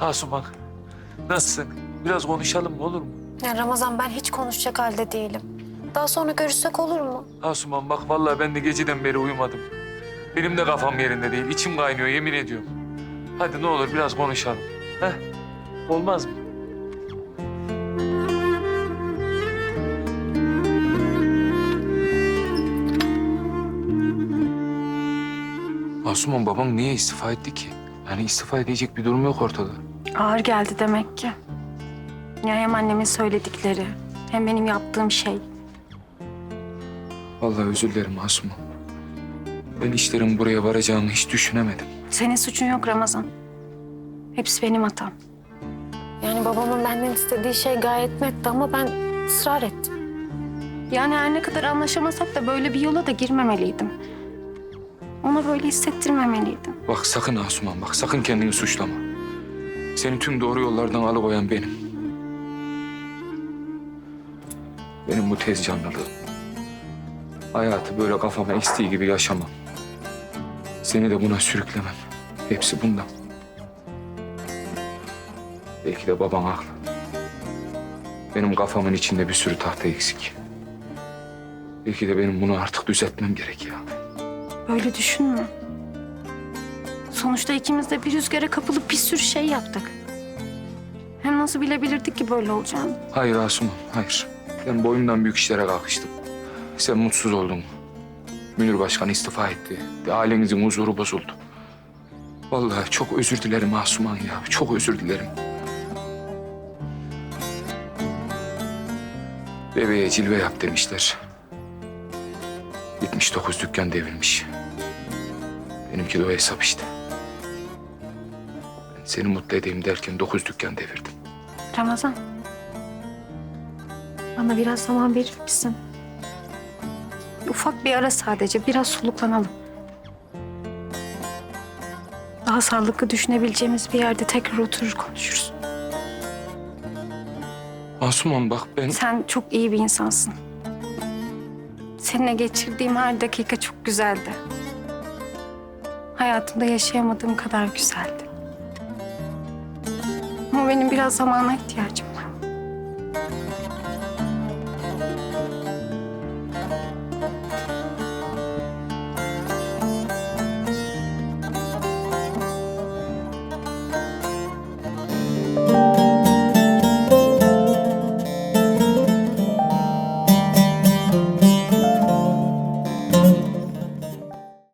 Asuman, nasılsın? Biraz konuşalım mı olur mu? Ya Ramazan ben hiç konuşacak halde değilim. Daha sonra görüşsek olur mu? Asuman bak vallahi ben de geceden beri uyumadım. Benim de kafam yerinde değil. içim kaynıyor yemin ediyorum. Hadi ne olur biraz konuşalım. Heh? Olmaz mı? Asuman babam niye istifa etti ki? Yani istifa edecek bir durum yok ortada. Ağır geldi demek ki. Ya hem annemin söyledikleri hem benim yaptığım şey. Vallahi özür dilerim Asuman. Ben işlerin buraya varacağını hiç düşünemedim. Senin suçun yok Ramazan. Hepsi benim hatam. Yani babamın benden istediği şey gayet netti ama ben ısrar ettim. Yani her ne kadar anlaşamasak da böyle bir yola da girmemeliydim. Ona böyle hissettirmemeliydim. Bak sakın Asuman bak sakın kendini suçlama. Seni tüm doğru yollardan alıkoyan benim. Benim bu tez canlılığım. Hayatı böyle kafama estiği gibi yaşamam. Seni de buna sürüklemem. Hepsi bundan. Belki de baban haklı. Benim kafamın içinde bir sürü tahta eksik. Belki de benim bunu artık düzeltmem gerek ya. Böyle düşünme. Sonuçta ikimiz de bir rüzgara kapılıp bir sürü şey yaptık. Hem nasıl bilebilirdik ki böyle olacağını? Hayır Asuman, hayır. Ben boyumdan büyük işlere kalkıştım. Sen mutsuz oldun. Münir Başkan istifa etti. Ailenizin huzuru bozuldu. Vallahi çok özür dilerim Asuman ya. Çok özür dilerim. Bebeğe cilve yap demişler. 79 dükkan devrilmiş. Benimki de o hesap işte. Seni mutlu edeyim derken dokuz dükkan devirdim. Ramazan. Bana biraz zaman verir misin? Ufak bir ara sadece. Biraz soluklanalım. Daha sağlıklı düşünebileceğimiz bir yerde tekrar oturur konuşuruz. Asuman bak ben... Sen çok iyi bir insansın. Seninle geçirdiğim her dakika çok güzeldi. Hayatımda yaşayamadığım kadar güzeldi. Benim biraz zamana ihtiyacım.